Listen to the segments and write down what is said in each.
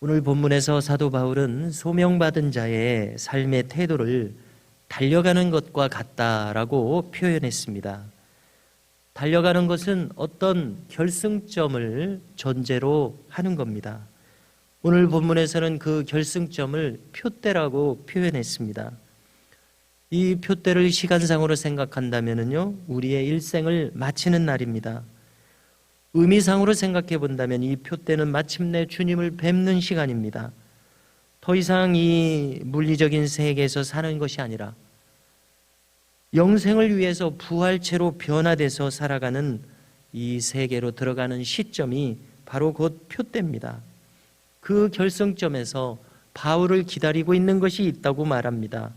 오늘 본문에서 사도 바울은 소명받은 자의 삶의 태도를 달려가는 것과 같다라고 표현했습니다. 달려가는 것은 어떤 결승점을 전제로 하는 겁니다. 오늘 본문에서는 그 결승점을 표대라고 표현했습니다. 이 표대를 시간상으로 생각한다면요, 우리의 일생을 마치는 날입니다. 의미상으로 생각해 본다면 이 표대는 마침내 주님을 뵙는 시간입니다. 더 이상 이 물리적인 세계에서 사는 것이 아니라 영생을 위해서 부활체로 변화돼서 살아가는 이 세계로 들어가는 시점이 바로 곧 표대입니다. 그 결승점에서 바울을 기다리고 있는 것이 있다고 말합니다.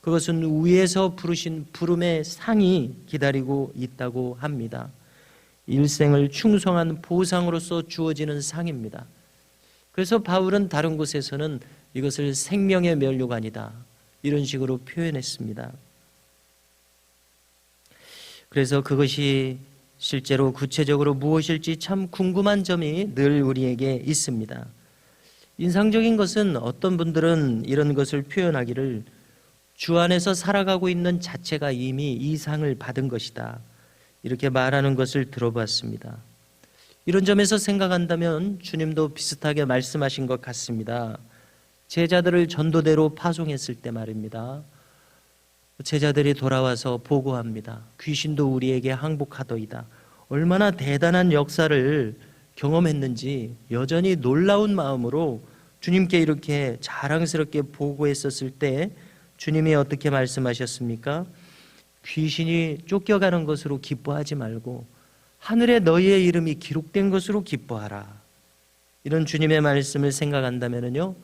그것은 위에서 부르신 부름의 상이 기다리고 있다고 합니다. 일생을 충성한 보상으로서 주어지는 상입니다. 그래서 바울은 다른 곳에서는 이것을 생명의 면류관이다. 이런 식으로 표현했습니다. 그래서 그것이 실제로 구체적으로 무엇일지 참 궁금한 점이 늘 우리에게 있습니다. 인상적인 것은 어떤 분들은 이런 것을 표현하기를 주 안에서 살아가고 있는 자체가 이미 이 상을 받은 것이다. 이렇게 말하는 것을 들어봤습니다. 이런 점에서 생각한다면 주님도 비슷하게 말씀하신 것 같습니다. 제자들을 전도대로 파송했을 때 말입니다. 제자들이 돌아와서 보고합니다. 귀신도 우리에게 항복하더이다. 얼마나 대단한 역사를 경험했는지 여전히 놀라운 마음으로 주님께 이렇게 자랑스럽게 보고했었을 때 주님이 어떻게 말씀하셨습니까? 귀신이 쫓겨가는 것으로 기뻐하지 말고 하늘에 너희의 이름이 기록된 것으로 기뻐하라. 이런 주님의 말씀을 생각한다면요.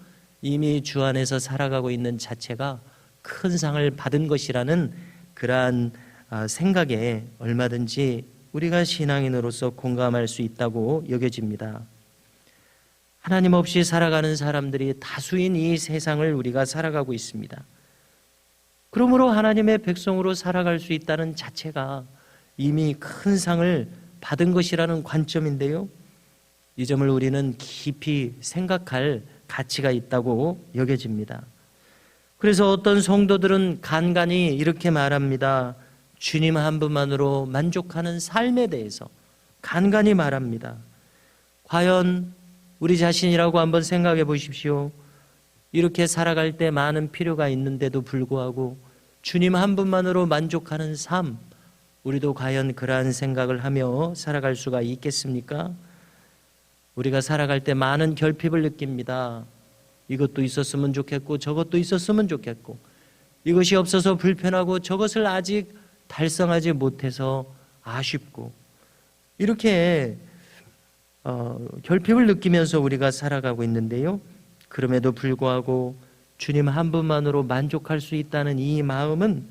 이미 주 안에서 살아가고 있는 자체가 큰 상을 받은 것이라는 그러한 아, 생각에 얼마든지 우리가 신앙인으로서 공감할 수 있다고 여겨집니다. 하나님 없이 살아가는 사람들이 다수인 이 세상을 우리가 살아가고 있습니다. 그러므로 하나님의 백성으로 살아갈 수 있다는 자체가 이미 큰 상을 받은 것이라는 관점인데요. 이 점을 우리는 깊이 생각할 가치가 있다고 여겨집니다. 그래서 어떤 성도들은 간간히 이렇게 말합니다. 주님 한 분만으로 만족하는 삶에 대해서 간간히 말합니다. 과연 우리 자신이라고 한번 생각해 보십시오. 이렇게 살아갈 때 많은 필요가 있는데도 불구하고 주님 한 분만으로 만족하는 삶, 우리도 과연 그러한 생각을 하며 살아갈 수가 있겠습니까? 우리가 살아갈 때 많은 결핍을 느낍니다. 이것도 있었으면 좋겠고 저것도 있었으면 좋겠고 이것이 없어서 불편하고 저것을 아직 달성하지 못해서 아쉽고 이렇게 어, 결핍을 느끼면서 우리가 살아가고 있는데요. 그럼에도 불구하고 주님 한 분만으로 만족할 수 있다는 이 마음은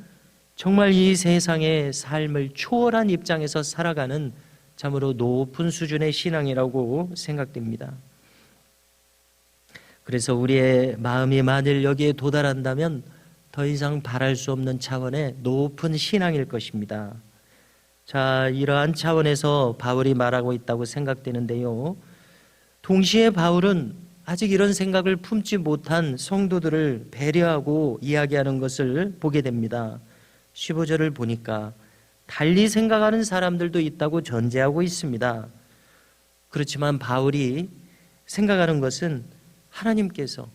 정말 이 세상의 삶을 초월한 입장에서 살아가는 참으로 높은 수준의 신앙이라고 생각됩니다. 그래서 우리의 마음이 만일 여기에 도달한다면 더 이상 바랄 수 없는 차원의 높은 신앙일 것입니다. 자, 이러한 차원에서 바울이 말하고 있다고 생각되는데요. 동시에 바울은 아직 이런 생각을 품지 못한 성도들을 배려하고 이야기하는 것을 보게 됩니다. 15절을 보니까 달리 생각하는 사람들도 있다고 전제하고 있습니다. 그렇지만 바울이 생각하는 것은 하나님께서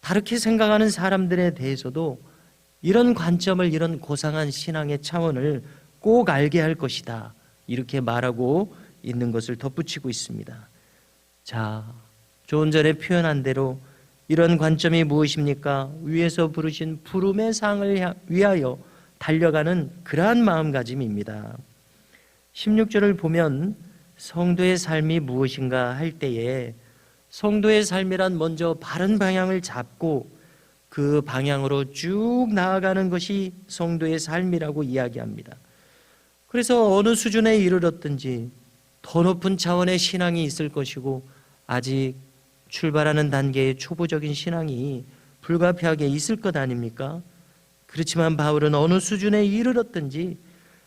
다르게 생각하는 사람들에 대해서도 이런 관점을 이런 고상한 신앙의 차원을 꼭 알게 할 것이다. 이렇게 말하고 있는 것을 덧붙이고 있습니다. 자, 조은 전에 표현한 대로 이런 관점이 무엇입니까? 위에서 부르신 부름의 상을 위하여 달려가는 그러한 마음가짐입니다. 16절을 보면 성도의 삶이 무엇인가 할 때에 성도의 삶이란 먼저 바른 방향을 잡고 그 방향으로 쭉 나아가는 것이 성도의 삶이라고 이야기합니다. 그래서 어느 수준에 이르렀든지 더 높은 차원의 신앙이 있을 것이고 아직 출발하는 단계의 초보적인 신앙이 불가피하게 있을 것 아닙니까? 그렇지만 바울은 어느 수준에 이르렀든지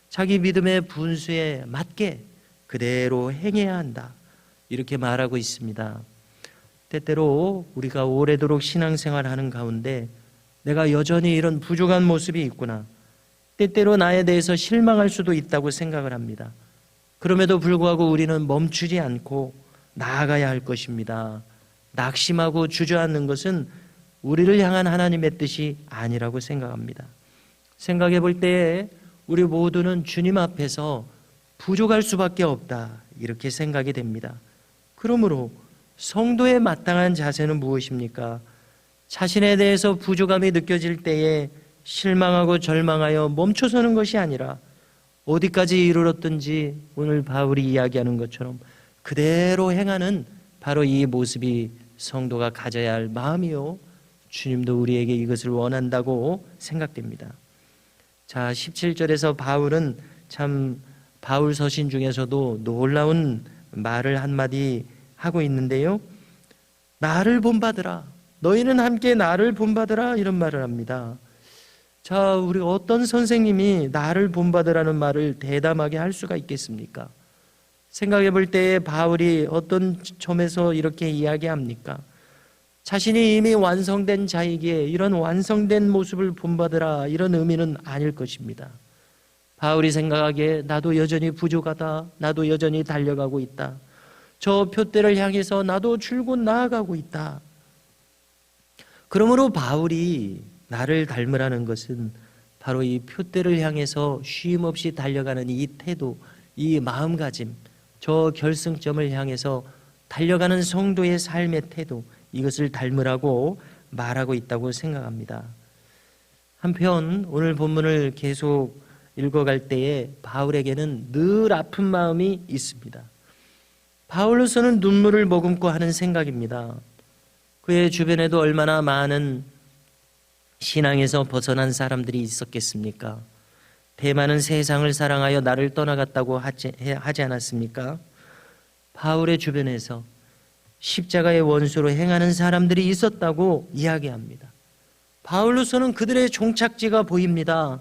자기 믿음의 분수에 맞게 그대로 행해야 한다. 이렇게 말하고 있습니다. 때때로 우리가 오래도록 신앙생활 하는 가운데 내가 여전히 이런 부족한 모습이 있구나. 때때로 나에 대해서 실망할 수도 있다고 생각을 합니다. 그럼에도 불구하고 우리는 멈추지 않고 나아가야 할 것입니다. 낙심하고 주저앉는 것은 우리를 향한 하나님의 뜻이 아니라고 생각합니다. 생각해 볼 때에 우리 모두는 주님 앞에서 부족할 수밖에 없다. 이렇게 생각이 됩니다. 그러므로 성도의 마땅한 자세는 무엇입니까? 자신에 대해서 부족함이 느껴질 때에 실망하고 절망하여 멈춰서는 것이 아니라 어디까지 이르렀든지 오늘 바울이 이야기하는 것처럼 그대로 행하는 바로 이 모습이 성도가 가져야 할 마음이요. 주님도 우리에게 이것을 원한다고 생각됩니다. 자, 17절에서 바울은 참 바울 서신 중에서도 놀라운 말을 한마디 하고 있는데요. 나를 본받으라. 너희는 함께 나를 본받으라. 이런 말을 합니다. 자, 우리 어떤 선생님이 나를 본받으라는 말을 대담하게 할 수가 있겠습니까? 생각해 볼 때에 바울이 어떤 점에서 이렇게 이야기합니까? 자신이 이미 완성된 자에게 이런 완성된 모습을 본받으라 이런 의미는 아닐 것입니다. 바울이 생각하기에 나도 여전히 부족하다. 나도 여전히 달려가고 있다. 저 표대를 향해서 나도 줄곧 나아가고 있다. 그러므로 바울이 나를 닮으라는 것은 바로 이 표대를 향해서 쉼 없이 달려가는 이 태도, 이 마음가짐, 저 결승점을 향해서 달려가는 성도의 삶의 태도, 이것을 닮으라고 말하고 있다고 생각합니다. 한편 오늘 본문을 계속 읽어갈 때에 바울에게는 늘 아픈 마음이 있습니다. 바울로서는 눈물을 머금고 하는 생각입니다. 그의 주변에도 얼마나 많은 신앙에서 벗어난 사람들이 있었겠습니까? 대만은 세상을 사랑하여 나를 떠나갔다고 하지, 하지 않았습니까? 바울의 주변에서 십자가의 원수로 행하는 사람들이 있었다고 이야기합니다. 바울로서는 그들의 종착지가 보입니다.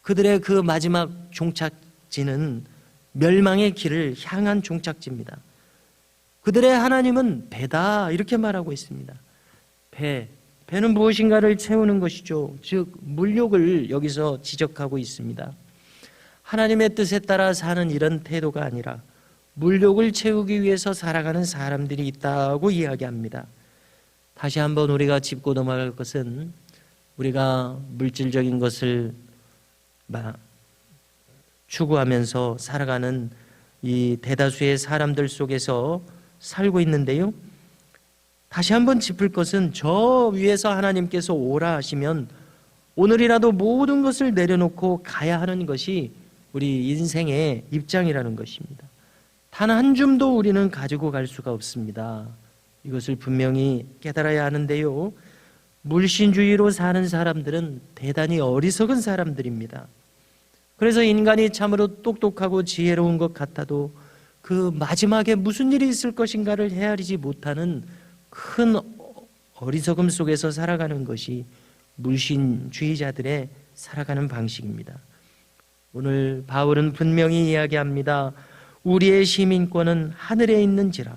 그들의 그 마지막 종착지는 멸망의 길을 향한 종착지입니다. 그들의 하나님은 배다 이렇게 말하고 있습니다. 배, 배는 무엇인가를 채우는 것이죠. 즉 물욕을 여기서 지적하고 있습니다. 하나님의 뜻에 따라 사는 이런 태도가 아니라 물욕을 채우기 위해서 살아가는 사람들이 있다고 이야기합니다. 다시 한번 우리가 짚고 넘어갈 것은 우리가 물질적인 것을 추구하면서 살아가는 이 대다수의 사람들 속에서 살고 있는데요. 다시 한번 짚을 것은 저 위에서 하나님께서 오라 하시면 오늘이라도 모든 것을 내려놓고 가야 하는 것이 우리 인생의 입장이라는 것입니다. 단 한 줌도 우리는 가지고 갈 수가 없습니다. 이것을 분명히 깨달아야 하는데요. 물신주의로 사는 사람들은 대단히 어리석은 사람들입니다. 그래서 인간이 참으로 똑똑하고 지혜로운 것 같아도 그 마지막에 무슨 일이 있을 것인가를 헤아리지 못하는 큰 어리석음 속에서 살아가는 것이 물신주의자들의 살아가는 방식입니다. 오늘 바울은 분명히 이야기합니다. 우리의 시민권은 하늘에 있는지라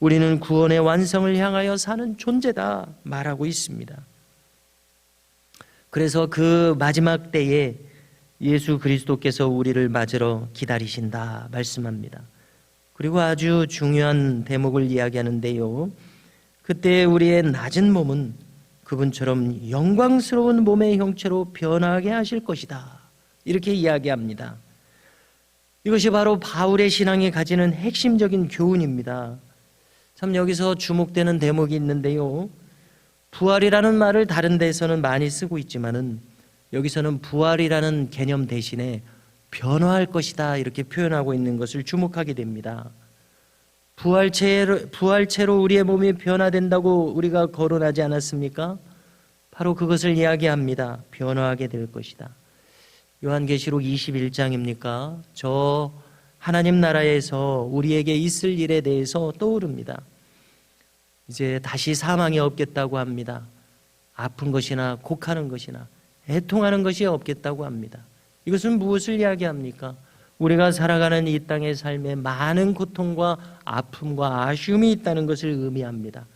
우리는 구원의 완성을 향하여 사는 존재다 말하고 있습니다. 그래서 그 마지막 때에 예수 그리스도께서 우리를 맞으러 기다리신다 말씀합니다. 그리고 아주 중요한 대목을 이야기하는데요. 그때 우리의 낮은 몸은 그분처럼 영광스러운 몸의 형체로 변하게 하실 것이다. 이렇게 이야기합니다. 이것이 바로 바울의 신앙이 가지는 핵심적인 교훈입니다. 참 여기서 주목되는 대목이 있는데요. 부활이라는 말을 다른 데서는 많이 쓰고 있지만은 여기서는 부활이라는 개념 대신에 변화할 것이다 이렇게 표현하고 있는 것을 주목하게 됩니다. 부활체로, 부활체로 우리의 몸이 변화된다고 우리가 거론하지 않았습니까? 바로 그것을 이야기합니다. 변화하게 될 것이다. 요한계시록 21장입니까? 저 하나님 나라에서 우리에게 있을 일에 대해서 떠오릅니다. 이제 다시 사망이 없겠다고 합니다. 아픈 것이나 곡하는 것이나 애통하는 것이 없겠다고 합니다. 이것은 무엇을 이야기합니까? 우리가 살아가는 이 땅의 삶에 많은 고통과 아픔과 아쉬움이 있다는 것을 의미합니다.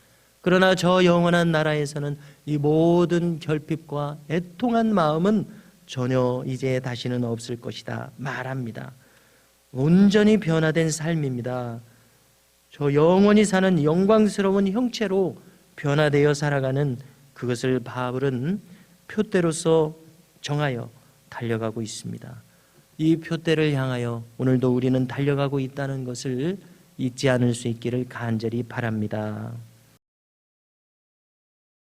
그러나 저 영원한 나라에서는 이 모든 결핍과 애통한 마음은 전혀 이제 다시는 없을 것이다 말합니다. 온전히 변화된 삶입니다. 저 영원히 사는 영광스러운 형체로 변화되어 살아가는 그것을 바울은 표대로서 정하여 달려가고 있습니다. 이 표대를 향하여 오늘도 우리는 달려가고 있다는 것을 잊지 않을 수 있기를 간절히 바랍니다.